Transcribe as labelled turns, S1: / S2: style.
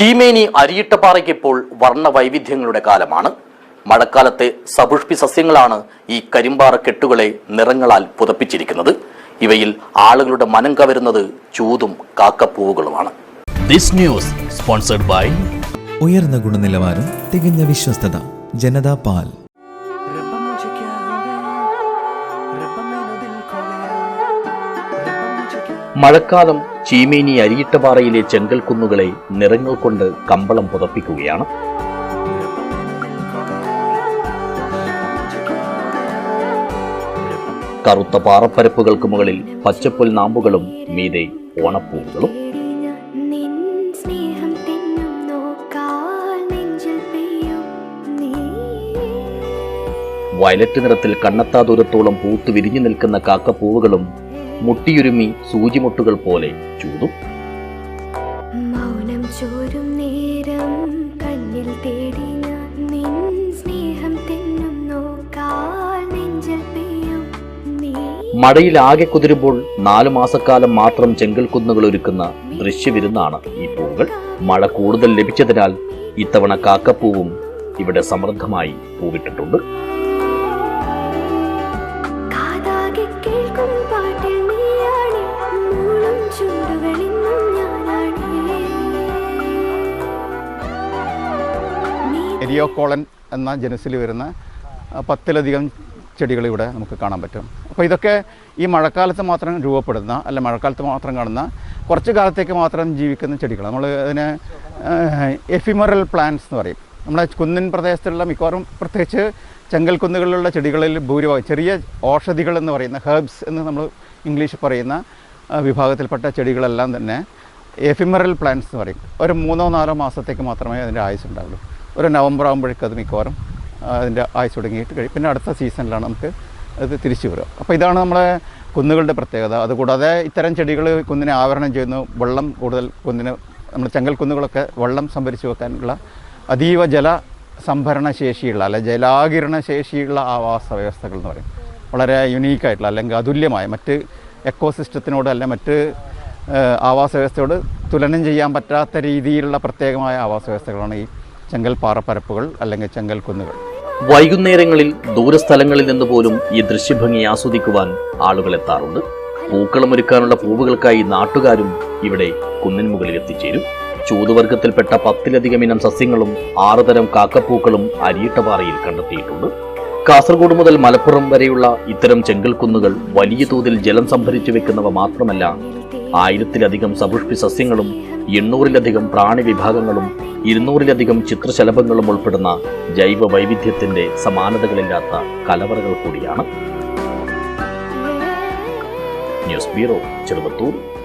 S1: ചീമേനി അരിയിട്ടപ്പാറയ്ക്കിപ്പോൾ വർണ വൈവിധ്യങ്ങളുടെ കാലമാണ്. മഴക്കാലത്തെ സപുഷ്പി സസ്യങ്ങളാണ് ഈ കരിമ്പാറ കെട്ടുകളെ നിറങ്ങളാൽ പുതപ്പിച്ചിരിക്കുന്നത്. ഇവയിൽ ആളുകളുടെ മനം കവരുന്നത് ചൂതും കാക്കപ്പൂവുകളുമാണ്. ദിസ് ന്യൂസ് സ്പോൺസർഡ് ബൈ
S2: ഉയർന്ന ഗുണനിലവാരം തികഞ്ഞ വിശ്വസ്തത ജനതാ പാൽ.
S1: മഴക്കാലം ചീമേനി അരിയിട്ടപാറയിലെ ചെങ്കൽ കുന്നുകളെ നിറങ്ങൾ കൊണ്ട് കമ്പളം പുതപ്പിക്കുകയാണ്. കറുത്ത പാറപ്പരപ്പുകൾക്ക് മുകളിൽ പച്ചപ്പുൽ നാമ്പുകളും മീതെ ഓണപ്പൂവുകളും. വയലറ്റ് നിറത്തിൽ കണ്ണത്താ ദൂരത്തോളം പൂത്തു വിരിഞ്ഞു നിൽക്കുന്ന കാക്കപ്പൂവുകളും മുട്ടിയുരുമി സൂചിമുട്ടുകൾ പോലെ ചൂതും
S3: മൗനം ചോരും നേരം കണ്ണിൽ തേടി ഞാൻ നിൻ സ്നേഹം തെന്നും നോക്കാൽ നെഞ്ചിൽ പെയ്യും നീ.
S1: മഴയിൽ ആകെ കുതിരുമ്പോൾ നാലു മാസക്കാലം മാത്രം ചെങ്കൽ കുന്നുകൾ ഒരുക്കുന്ന ദൃശ്യവിരുന്നാണ് ഈ പൂവുകൾ. മഴ കൂടുതൽ ലഭിച്ചതിനാൽ ഇത്തവണ കാക്കപ്പൂവും ഇവിടെ സമൃദ്ധമായി പൂവിട്ടിട്ടുണ്ട്.
S4: എരിയോക്കോളൻ എന്ന ജനസിൽ വരുന്ന പത്തിലധികം ചെടികൾ ഇവിടെ നമുക്ക് കാണാൻ പറ്റും. അപ്പോൾ ഇതൊക്കെ ഈ മഴക്കാലത്ത് മാത്രം രൂപപ്പെടുന്ന അല്ല മഴക്കാലത്ത് മാത്രം കാണുന്ന കുറച്ച് കാലത്തേക്ക് മാത്രം ജീവിക്കുന്ന ചെടികൾ നമ്മൾ അതിനെ എഫിമറൽ പ്ലാന്റ്സ് എന്ന് പറയും. നമ്മുടെ കുന്നിൻ പ്രദേശത്തുള്ള മിക്കവാറും പ്രത്യേകിച്ച് ചെങ്കൽ കുന്നുകളിലുള്ള ചെടികളിൽ ഭൂരിഭാഗം ചെറിയ ഔഷധികൾ എന്ന് പറയുന്ന ഹെർബ്സ് എന്ന് നമ്മൾ ഇംഗ്ലീഷിൽ പറയുന്ന വിഭാഗത്തിൽപ്പെട്ട ചെടികളെല്ലാം തന്നെ എഫിമറൽ പ്ലാന്റ്സ് എന്ന് പറയും. ഒരു മൂന്നോ നാലോ മാസത്തേക്ക് മാത്രമേ അതിന്റെ ആയുസ് ഉണ്ടാവുള്ളൂ. ഒരു നവംബർ ആകുമ്പോഴേക്കും അത് മിക്കവാറും അതിന്റെ ആയുസ് തുടങ്ങിയിട്ട് കഴിയും. പിന്നെ അടുത്ത സീസണിലാണ് നമുക്ക് അത് തിരിച്ചു വരിക. അപ്പോൾ ഇതാണ് നമ്മളെ കുന്നുകളുടെ പ്രത്യേകത. അതുകൂടാതെ ഇത്തരം ചെടികൾ കുന്നിനെ ആവരണം ചെയ്യുന്നു. വെള്ളം കൂടുതൽ കുന്നിന് നമ്മുടെ ചെങ്കൽ കുന്നുകളൊക്കെ വെള്ളം സംഭരിച്ചു വെക്കാനുള്ള അതീവ ജല സംഭരണ ശേഷിയുള്ള അല്ലെ ജലാകിരണ ശേഷിയുള്ള ആവാസ വ്യവസ്ഥകൾ എന്ന് പറയും. വളരെ യുണീക്കായിട്ടുള്ള അല്ലെങ്കിൽ അതുല്യമായ മറ്റ് എക്കോസിസ്റ്റത്തിനോട് അല്ലെ മറ്റ് ആവാസ വ്യവസ്ഥയോട് തുലനം ചെയ്യാൻ പറ്റാത്ത രീതിയിലുള്ള പ്രത്യേകമായ ആവാസ വ്യവസ്ഥകളാണ് ഈ ചെങ്കൽ പാറപ്പരപ്പുകൾ അല്ലെങ്കിൽ ചെങ്കൽ കുന്നുകൾ.
S1: വൈകുന്നേരങ്ങളിൽ ദൂരസ്ഥലങ്ങളിൽ നിന്ന് പോലും ഈ ദൃശ്യഭംഗി ആസ്വദിക്കുവാൻ ആളുകൾ എത്താറുണ്ട്. പൂക്കളമൊരുക്കാനുള്ള പൂവുകൾക്കായി നാട്ടുകാരും ഇവിടെ കുന്നിൻ മുകളിൽ എത്തിച്ചേരും. ചൂതുവർഗത്തിൽപ്പെട്ട പത്തിലധികം ഇനം സസ്യങ്ങളും ആറുതരം കാക്കപ്പൂക്കളും അരിയിട്ടപാറയിൽ കണ്ടെത്തിയിട്ടുണ്ട്. കാസർഗോഡ് മുതൽ മലപ്പുറം വരെയുള്ള ഇത്തരം ചെങ്കൽ കുന്നുകൾ വലിയ തോതിൽ ജലം സംഭരിച്ചു വെക്കുന്നവ മാത്രമല്ല ആയിരത്തിലധികം സപുഷ്പി സസ്യങ്ങളും എണ്ണൂറിലധികം പ്രാണി വിഭാഗങ്ങളും ഇരുന്നൂറിലധികം ചിത്രശലഭങ്ങളും ഉൾപ്പെടുന്ന ജൈവ വൈവിധ്യത്തിന്റെ സമാനതകളില്ലാത്ത കലവറകൾ കൂടിയാണ്. News bureau Cheruvathur.